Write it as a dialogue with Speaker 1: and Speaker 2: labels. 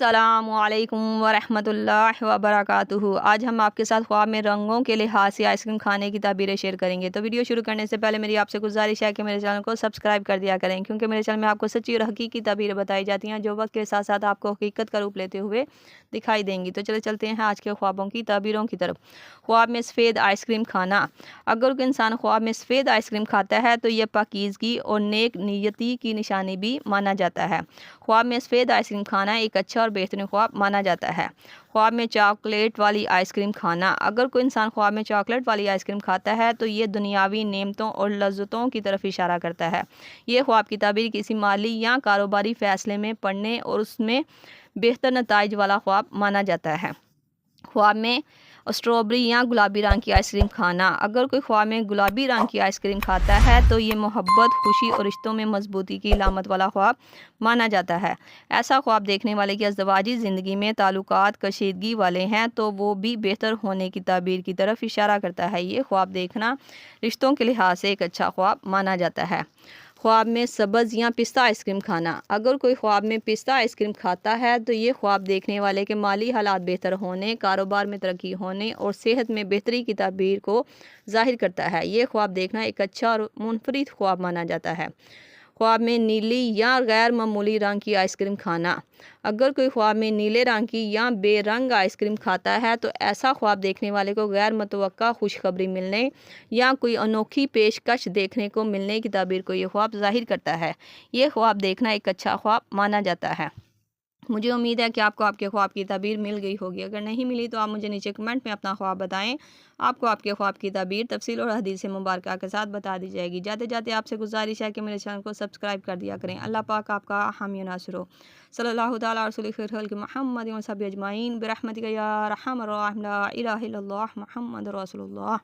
Speaker 1: السلام علیکم ورحمۃ اللہ وبرکاتہ۔ آج ہم آپ کے ساتھ خواب میں رنگوں کے لحاظ سے آئس کریم کھانے کی تعبیریں شیئر کریں گے۔ تو ویڈیو شروع کرنے سے پہلے میری آپ سے گزارش ہے کہ میرے چینل کو سبسکرائب کر دیا کریں، کیونکہ میرے چینل میں آپ کو سچی اور حقیقی تعبیریں بتائی جاتی ہیں جو وقت کے ساتھ ساتھ آپ کو حقیقت کا روپ لیتے ہوئے دکھائی دیں گی۔ تو چلے چلتے ہیں آج کے خوابوں کی تعبیروں کی طرف۔ خواب میں سفید آئس کریم کھانا۔ اگر کوئی انسان خواب میں سفید آئس کریم کھاتا ہے تو یہ پاکیزگی اور نیک نیتی کی نشانی بھی مانا جاتا ہے۔ خواب میں سفید آئس کریم کھانا ایک اچھا اور بہترین خواب مانا جاتا ہے۔ خواب میں چاکلیٹ والی آئس کریم کھانا۔ اگر کوئی انسان خواب میں چاکلیٹ والی آئس کریم کھاتا ہے تو یہ دنیاوی نعمتوں اور لذتوں کی طرف اشارہ کرتا ہے۔ یہ خواب کی تعبیر کسی مالی یا کاروباری فیصلے میں پڑھنے اور اس میں بہتر نتائج والا خواب مانا جاتا ہے۔ خواب میں اسٹرابری یا گلابی رنگ کی آئس کریم کھانا۔ اگر کوئی خواب میں گلابی رنگ کی آئس کریم کھاتا ہے تو یہ محبت، خوشی اور رشتوں میں مضبوطی کی علامت والا خواب مانا جاتا ہے۔ ایسا خواب دیکھنے والے کی ازدواجی زندگی میں تعلقات کشیدگی والے ہیں تو وہ بھی بہتر ہونے کی تعبیر کی طرف اشارہ کرتا ہے۔ یہ خواب دیکھنا رشتوں کے لحاظ سے ایک اچھا خواب مانا جاتا ہے۔ خواب میں سبز یا پستہ آئس کریم کھانا۔ اگر کوئی خواب میں پستہ آئس کریم کھاتا ہے تو یہ خواب دیکھنے والے کے مالی حالات بہتر ہونے، کاروبار میں ترقی ہونے اور صحت میں بہتری کی تعبیر کو ظاہر کرتا ہے۔ یہ خواب دیکھنا ایک اچھا اور منفرد خواب مانا جاتا ہے۔ خواب میں نیلی یا غیر معمولی رنگ کی آئس کریم کھانا۔ اگر کوئی خواب میں نیلے رنگ کی یا بے رنگ آئس کریم کھاتا ہے تو ایسا خواب دیکھنے والے کو غیر متوقع خوشخبری ملنے یا کوئی انوکھی پیشکش دیکھنے کو ملنے کی تعبیر کو یہ خواب ظاہر کرتا ہے۔ یہ خواب دیکھنا ایک اچھا خواب مانا جاتا ہے۔ مجھے امید ہے کہ آپ کو آپ کے خواب کی تعبیر مل گئی ہوگی۔ اگر نہیں ملی تو آپ مجھے نیچے کمنٹ میں اپنا خواب بتائیں۔ آپ کو آپ کے خواب کی تعبیر تفصیل اور حدیث مبارکہ کے ساتھ بتا دی جائے گی۔ جاتے جاتے آپ سے گزارش ہے کہ میرے چینل کو سبسکرائب کر دیا کریں۔ اللہ پاک آپ کا حامی ناصر ہو۔ صلی اللہ تعالیٰ رسول خیر محمد صبی اجمعین۔ برحمت یا رحم الرحمہ الہ الا اللہ محمد رسول اللہ۔